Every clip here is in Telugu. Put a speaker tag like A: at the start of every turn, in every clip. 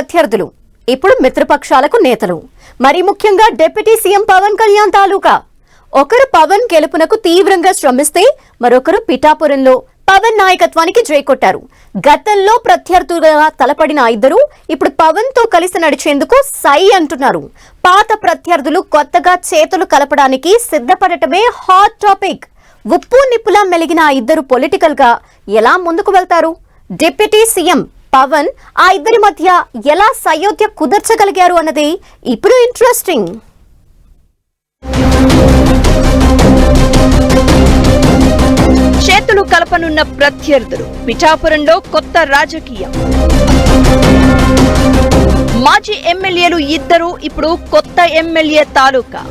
A: ప్రత్యర్థులు ఇప్పుడు మిత్రపక్షాలకు నేతలు. మరి ముఖ్యంగా డిప్యూటీ సీఎం పవన్ కళ్యాణ్ తాలూకా. ఒకరు పవన్ గెలుపునకు తీవ్రంగా శ్రమిస్తే మరొకరు పిఠాపురంలో పవన్ నాయకత్వానికి జైకొట్టారు. గతంలో ప్రత్యర్థులుగా తలపడిన ఇద్దరు ఇప్పుడు పవన్తో కలిసి నడిచేందుకు సై అంటున్నారు. పాత ప్రత్యర్థులు కొత్తగా చేతులు కలపడానికి సిద్ధపడటమే హాట్ టాపిక్. ఉప్పు నిప్పులా మెలిగిన ఇద్దరు పొలిటికల్గా ఎలా ముందుకు వెళ్తారు? డిప్యూటీ సీఎం పవన్ ఆ ఇద్దరి మధ్య ఎలా సయోధ్య కుదర్చగలిగారు అన్నది ఇప్పుడు ఇంట్రెస్టింగ్
B: చేతులు కలపనున్న ప్రత్యర్థులు పిఠాపురంలో కొత్త రాజకీయం. మాజీ ఎమ్మెల్యేలు ఇద్దరు ఇప్పుడు కొత్త ఎమ్మెల్యే తాలూకా.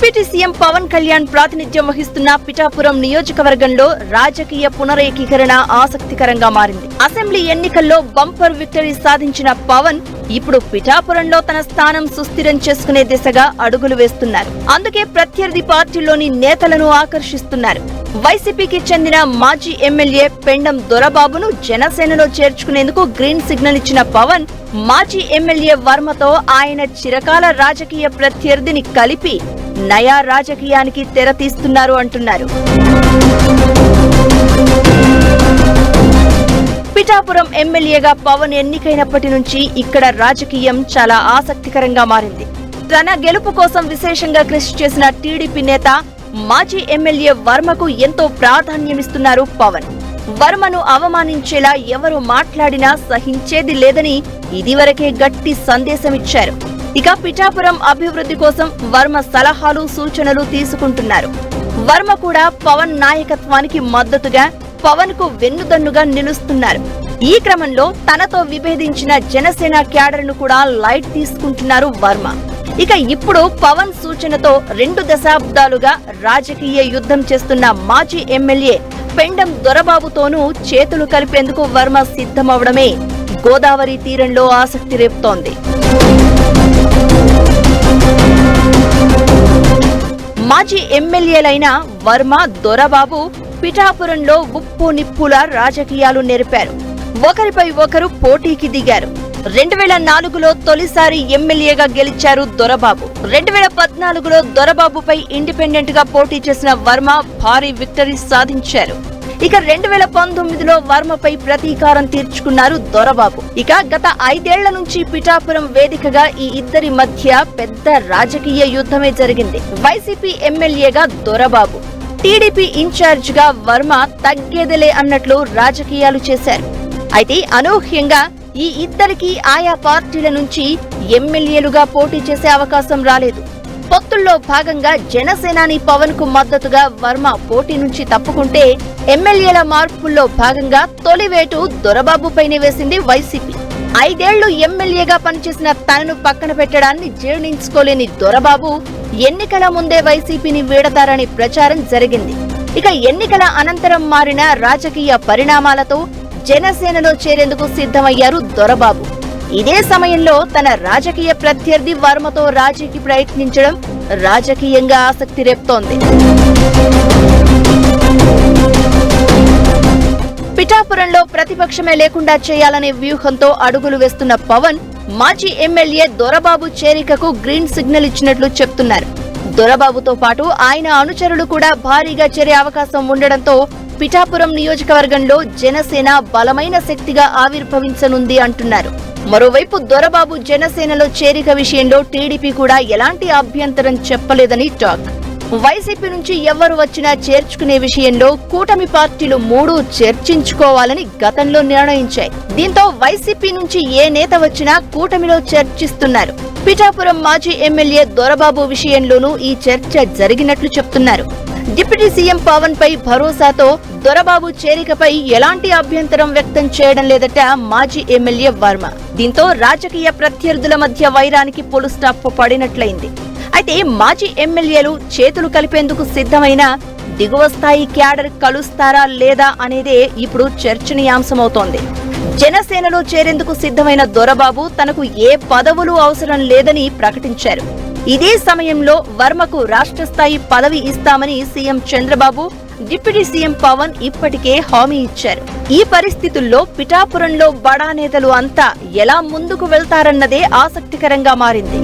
B: డిప్యూటీ సీఎం పవన్ కళ్యాణ్ ప్రాతినిధ్యం వహిస్తున్న పిఠాపురం నియోజకవర్గంలో రాజకీయ పునరేకీకరణ ఆసక్తికరంగా మారింది. అసెంబ్లీ ఎన్నికల్లో బంపర్ విక్టరీ సాధించిన పవన్ ఇప్పుడు పిఠాపురంలో తన స్థానం సుస్థిరం చేసుకునే దిశగా అడుగులు వేస్తున్నారు. అందుకే ప్రత్యర్థి పార్టీలోని నేతలను ఆకర్షిస్తున్నారు. వైసీపీకి చెందిన మాజీ ఎమ్మెల్యే పెండం దొరబాబును జనసేనలో చేర్చుకునేందుకు గ్రీన్ సిగ్నల్ ఇచ్చిన పవన్ మాజీ ఎమ్మెల్యే వర్మతో ఆయన చిరకాల రాజకీయ ప్రత్యర్థిని కలిపి నయా రాజకీయానికి తెర తీస్తున్నారు అంటున్నారు. పిఠాపురం ఎమ్మెల్యేగా పవన్ ఎన్నికైనప్పటి నుంచి ఇక్కడ రాజకీయం చాలా ఆసక్తికరంగా మారింది. తన గెలుపు కోసం విశేషంగా కృషి చేసిన టీడీపీ నేత మాజీ ఎమ్మెల్యే వర్మకు ఎంతో ప్రాధాన్యమిస్తున్నారు పవన్. వర్మను అవమానించేలా ఎవరు మాట్లాడినా సహించేది లేదని ఇదివరకే గట్టి సందేశమిచ్చారు. ఇక పిఠాపురం అభివృద్ధి కోసం వర్మ సలహాలు సూచనలు తీసుకుంటున్నారు. వర్మ కూడా పవన్ నాయకత్వానికి మద్దతుగా పవన్కు వెన్నుదన్నుగా నిలుస్తున్నారు. ఈ క్రమంలో తనతో విభేదించిన జనసేన క్యాడర్ను కూడా లైట్ తీసుకుంటున్నారు వర్మ. ఇక ఇప్పుడు పవన్ సూచనతో రెండు దశాబ్దాలుగా రాజకీయ యుద్ధం చేస్తున్న మాజీ ఎమ్మెల్యే పెండం దొరబాబుతోనూ చేతులు కలిపేందుకు వర్మ సిద్ధమవడమే గోదావరి తీరంలో ఆసక్తి రేపుతోంది. మాజీ ఎమ్మెల్యేలైన వర్మ దొరబాబు పిఠాపురంలో ఉప్పు నిప్పుల రాజకీయాలు నెరిపారు. ఒకరిపై ఒకరు పోటీకి దిగారు. రెండు వేల నాలుగులో తొలిసారి ఎమ్మెల్యేగా గెలిచారు దొరబాబు. రెండు వేల పద్నాలుగులో దొరబాబుపై ఇండిపెండెంట్గా పోటీ చేసిన వర్మ భారీ విక్టరీ సాధించారు. ఇక రెండు వేల పంతొమ్మిదిలో వర్మపై ప్రతీకారం తీర్చుకున్నారు దొరబాబు. ఇక గత ఐదేళ్ళ నుంచి పిఠాపురం వేదికగా ఈ ఇద్దరి మధ్య పెద్ద రాజకీయ యుద్ధమే జరిగింది. వైసీపీ ఎమ్మెల్యేగా దొరబాబు. టీడీపీ ఇన్ఛార్జ్గా వర్మ తగ్గేదిలే అన్నట్లు రాజకీయాలు చేశారు. అయితే అనూహ్యంగా ఈ ఇద్దరికి ఆయా పార్టీల నుంచి ఎమ్మెల్యేలుగా పోటీ చేసే అవకాశం రాలేదు. పొత్తుల్లో భాగంగా జనసేనాని పవన్కు మద్దతుగా వర్మ పోటీ నుంచి తప్పుకుంటే ఎమ్మెల్యేల మార్పుల్లో భాగంగా తొలివేటు దొరబాబుపైనే వేసింది వైసీపీ. ఐదేళ్ళు ఎమ్మెల్యేగా పనిచేసిన తనను పక్కన పెట్టడాన్ని జీర్ణించుకోలేని దొరబాబు ఎన్నికల ముందే వైసీపీని వీడతారని ప్రచారం జరిగింది. ఇక ఎన్నికల అనంతరం మారిన రాజకీయ పరిణామాలతో జనసేనలో చేరేందుకు సిద్ధమయ్యారు దొరబాబు. ఇదే సమయంలో తన రాజకీయ ప్రత్యర్థి వర్మతో రాజీకి ప్రయత్నించడం రాజకీయంగా ఆసక్తి రేపుతోంది. పిఠాపురంలో ప్రతిపక్షమే లేకుండా చేయాలనే వ్యూహంతో అడుగులు వేస్తున్న పవన్ మాజీ ఎమ్మెల్యే దొరబాబు చేరికకు గ్రీన్ సిగ్నల్ ఇచ్చినట్లు చెప్తున్నారు. దొరబాబుతో పాటు ఆయన అనుచరులు కూడా భారీగా చేరే అవకాశం ఉండడంతో పిఠాపురం నియోజకవర్గంలో జనసేన బలమైన శక్తిగా ఆవిర్భవించనుంది అంటున్నారు. మరోవైపు దొరబాబు జనసేనలో చేరిక విషయంలో టీడీపీ కూడా ఎలాంటి అభ్యంతరం చెప్పలేదని టాక్. వైసీపీ నుంచి ఎవరు వచ్చినా చేర్చుకునే విషయంలో కూటమి పార్టీలు మూడు చర్చించుకోవాలని గతంలో నిర్ణయించాయి. దీంతో వైసీపీ నుంచి ఏ నేత వచ్చినా కూటమిలో చర్చిస్తున్నారు. పిఠాపురం మాజీ ఎమ్మెల్యే దొరబాబు విషయంలోనూ ఈ చర్చ జరిగినట్లు చెప్తున్నారు. డిప్యూటీ సీఎం పవన్ పై భరోసాతో దొరబాబు చేరికపై ఎలాంటి అభ్యంతరం వ్యక్తం చేయడం లేదట మాజీ ఎమ్మెల్యే వర్మ. దీంతో రాజకీయ ప్రత్యర్థుల మధ్య వైరానికి పొలు స్టాప్ పడినట్లయింది. అయితే మాజీ ఎమ్మెల్యేలు చేతులు కలిపేందుకు సిద్ధమైన దిగువ స్థాయి క్యాడర్ కలుస్తారా లేదా అనేదే ఇప్పుడు చర్చనీయాంశమవుతోంది. జనసేనలో చేరేందుకు సిద్ధమైన దొరబాబు తనకు ఏ పదవులు అవసరం లేదని ప్రకటించారు. ఇదే సమయంలో వర్మకు రాష్ట్ర స్థాయి పదవి ఇస్తామని CM Chandrababu deputy CM Pawan ఇప్పటికే హామీ ఇచ్చారు. ఈ పరిస్థితుల్లో పిఠాపురంలో బడా నేతలు అంతా ఎలా ముందుకు వెళ్తారన్నదే ఆసక్తికరంగా మారింది.